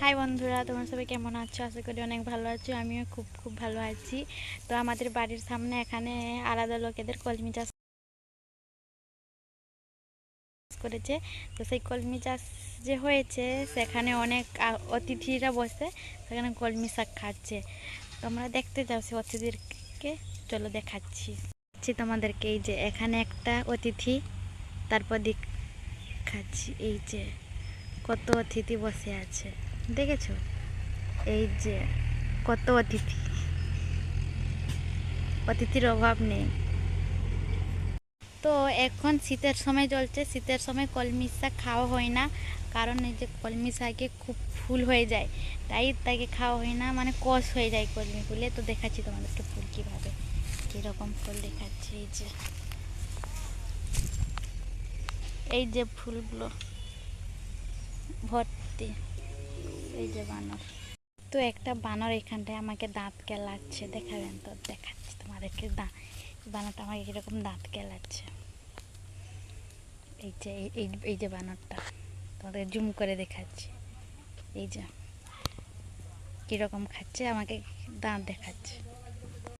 High বন্ধুরা, তোমরা সবাই কেমন আছো? আশা করি অনেক ভালো আছো, আমিও খুব খুব ভালো আছি। তো আমাদের বাড়ির সামনে এখানে আলাদা লোকেদের কলমি চাষ করেছে। তো সেই কলমি চাষ যে হয়েছে, সেখানে অনেক অতিথিরা বসে সেখানে কলমি শাক খাচ্ছে। তোমরা দেখতে যাও সে অতিথিদেরকে। চলো দেখাচ্ছি। তোমাদেরকে, এই যে এখানে একটা অতিথি, তারপর দেখাচ্ছি। এই যে, কত অতিথি বসে আছে। দেখেছ? এই যে, কত অতিথি। অতিথির অভাব নেই। তো এখন শীতের সময় চলছে। শীতের সময় কলমি শাক খাওয়া হয় না। কারণ এই যে কলমি শাকে খুব ফুল হয়ে যায়। তাই তাকে খাওয়া হয় না। মানে কষ হয়ে যায় কলমিগুলো। তো দেখাচ্ছি তোমাদেরকে ফুল কীভাবে, কীরকম ফুল দেখাচ্ছি। এই যে। এই যে ফুলগুলো, ভর্তি। এই যে বানর। তো একটা বানর এখানটায় আমাকে দাঁত কেলাচ্ছে, দেখাবেন তো, দেখাচ্ছি তোমাদেরকে দাঁত বানরটা আমাকে কীরকম দাঁত কেলাচ্ছে। এই যে, এই- যে বানরটা তোমাদের জুম করে দেখাচ্ছি। এই যে, কীরকম খাচ্ছে, আমাকে দাঁত দেখাচ্ছে।